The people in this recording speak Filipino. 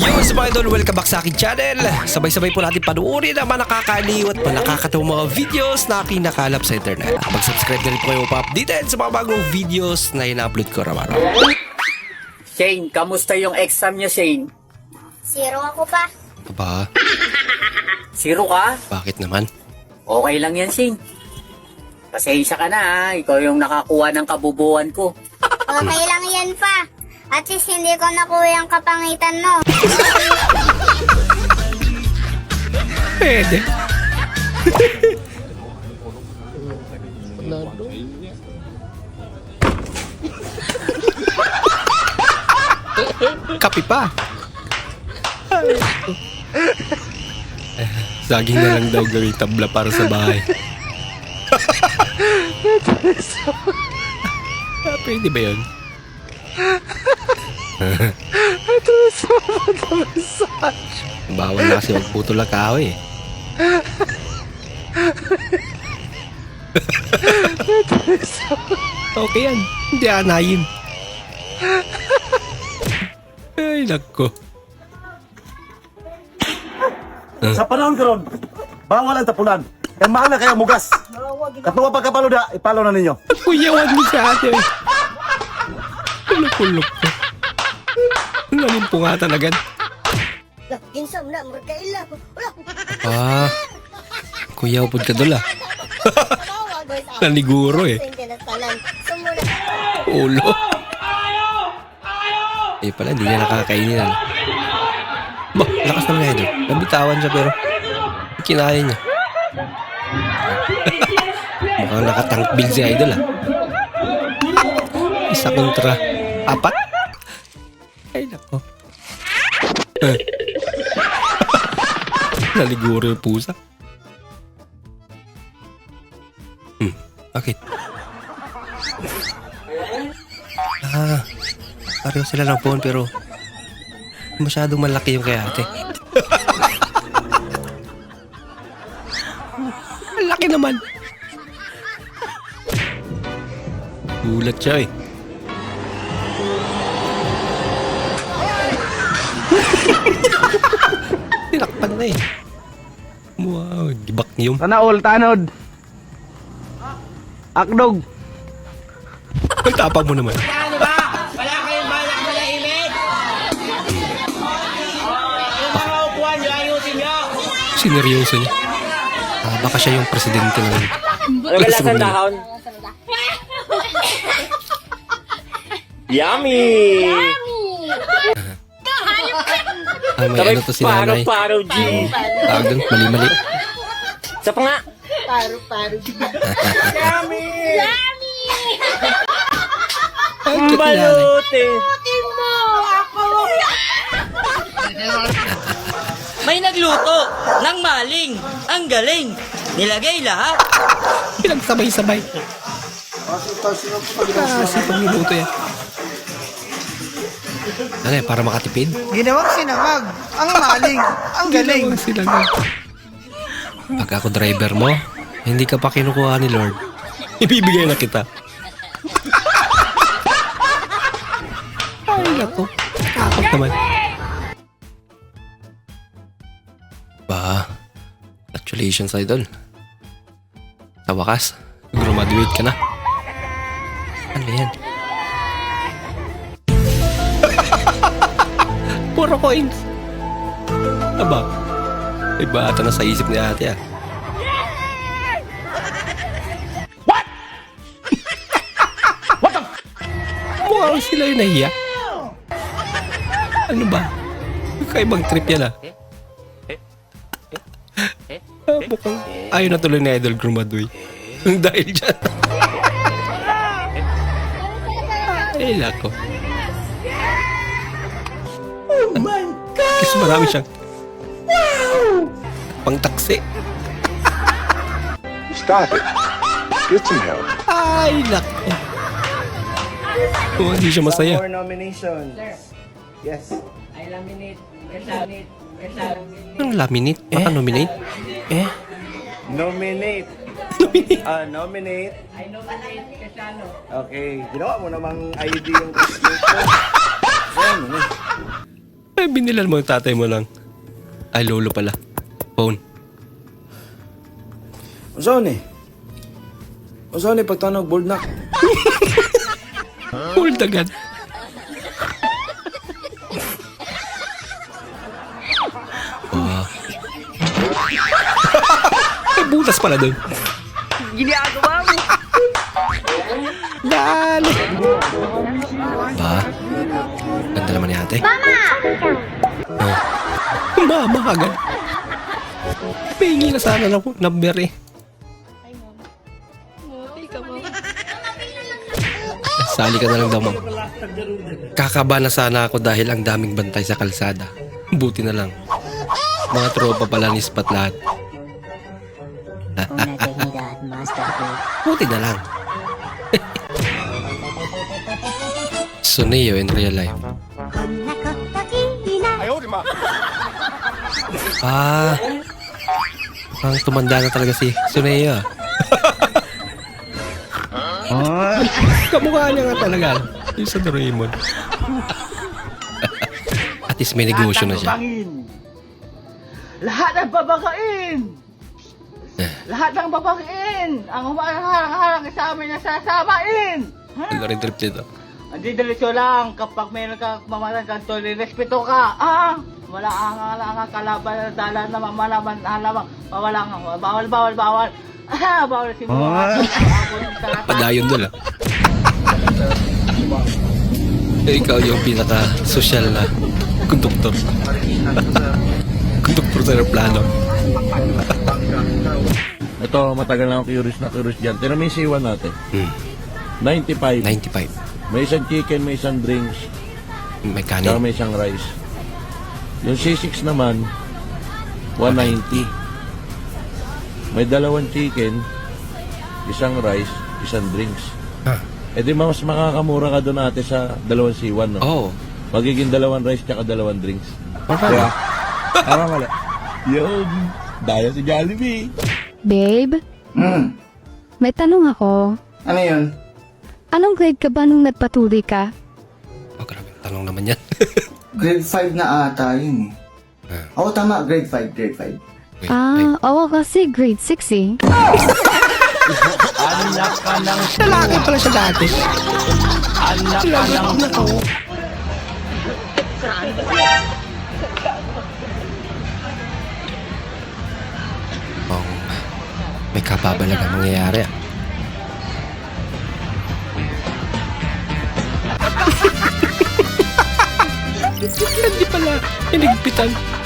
Yo, sa mga idol, welcome back sa aking channel. Sabay-sabay po natin panuorin ang mga nakakaliw at mga nakakatawang mga videos na kinakalap sa internet. Mag-subscribe na rin po kayo pa-updated sa mga bagong videos na ina-upload ko araw-araw. Shane, kamusta yung exam niya, Shane? Zero ako pa. Aba, Zero ka? bakit naman? Okay lang yan, Shane. Pasensya ka na, ha? Ikaw yung nakakuha ng kabubuan ko. Okay lang yan pa. At least hindi ko nakuha yung kapangitan mo. Pwede. Kapi pa. Saging na lang daw gawing tabla para sa bahay. ah, pwede ba yun? Bawal na kasi magputol ang kahoy eh. okay yan. Hindi anayin. Ay, nako. Sa panahon karon, bawal ang tapunan. Kaya mahal na kayo mugas. Katuwa pagkapalo da, ipalo na ninyo. Kuyawan mo sa ate. Kulok-kulok ko. Nalimpo nga talaga. Ginsam na, markaila. Ah, kuya upod ka doon ah. Naniguro eh. Ulo. Eh pala, hindi niya nakakainin ano. Ba, lakas naman doon. Nabitawan siya pero kinaya niya. Mukhang nakatank build si Idol ah. Isa kontra apat. Ay nako. Eh. Naliguro yung pusa. Hmm, bakit? Ah, pareho sila ng phone pero masyadong malaki yung kay ate. Ang laki naman. Gulat siya eh. Tinakpan na eh. Wow, gibak niyong. Tanaol, tanod. Akdog. Ang tapang mo naman. Ano ba? Wala kayong balak malahimik? Mga upuan nyo, ayusin nyo. Sineryoso niya. Ah, baka siya yung presidente ng... Ano ba lasang dahon? Yummy! Ah, may ano to si nanay. Paro-paro, G. Tawag doon, mali-mali. Sa pa nga. Ay, cute ni nanay. Balute. May nagluto ng maling. Ang galing. Nilagay lahat. Pinagsabay-sabay. Kasi pag niluto yan. Ano eh, para makatipid? Ginawang sinangag. Ang maling. Ang galing. Ginawang sila na. Pag ako driver mo, hindi ka pa kinukuha ni Lord. Ibibigay na kita. Ay, naku. Takot naman. Ba, congratulations, idol. Sa wakas, graduate ka na. Ano yan? Coins. Aba, may bata na sa isip ni ate ah. What? What the? Mukhang sila yung nahiya. Ano ba? Kaibang trip yan ah. Ah, mukhang ayaw na tuloy ni Idol Grumadoy. Dahil dyan. Ay, lako. Kasi marami siyang... Pang taksi. Stop it. Get some help. Ay, lako. Oh, hindi siya masaya. More nominations. Yes. Anong laminate? Baka nominate? Eh? Nominate. Ah, nominate. I nominate Casano. Okay. Ginawa mo namang ID yung classmate ko. Ay, binilan mo yung tatay mo lang. Ay, lolo pala. Phone. Unsa ni pagtanog bold na? Hold agad. Wow. May butas pala doon. Ginagawa mo. Dali. Ba? Ganda naman ni ate. Mama! Oh. Mama agad. Pahingi na sana ng number eh. Sali ka na lang daw, ma'am. Kakaba na sana ako dahil ang daming bantay sa kalsada. Buti na lang. Mga tropa pala ni Spot lahat. Buti na lang. Suneo in real life. Ah. Ang tumanda na talaga si Suneo. ah. Kamukha niya nga talaga. Yung sa Doraemon. At least may negosyo na siya. Lahat ng babakain! Lahat ng babakain! Ang humarang-harang sa amin na sasamain! Ano rin trip dito? Hindi diretso lang kapag meron ka mamalang kanto, respeto ka. Ah! Wala ang wala ang kalaban na dala na mamalaman halamang bawal ang bawal bawal bawal. Ah, bawal si mo. Padayon doon ah. Ikaw yung pinaka-social na konduktor. konduktor sa aeroplano. Ito, matagal na ako curious na curious dyan. Tira mo yung siwan natin. Hmm. 95. 95. May isang chicken, may isang drinks, May saka kanin. may isang rice. Yung C6 naman, 190. May dalawang chicken, isang rice, isang drinks. Ah. Eh di mas makakamura ka doon ate sa dalawang siwan, no? Oo. Magiging dalawang rice tsaka dalawang drinks. Okay. Tama mali. Yun. Daya si Jollibee. Babe, Hmm. may tanong ako. Ano yun? Anong grade ka ba nung nagpatuloy ka? Oh, grabe. Tanong naman yan. Grade 5 na ata yun eh. Ah. Oo, tama. Grade 5, grade 5. Wait, Ah, oo kasi grade 6 eh. Lalaki pala siya dati. Oh, may kababalaga mangyayari ah. Hindi pala. Inigpitan.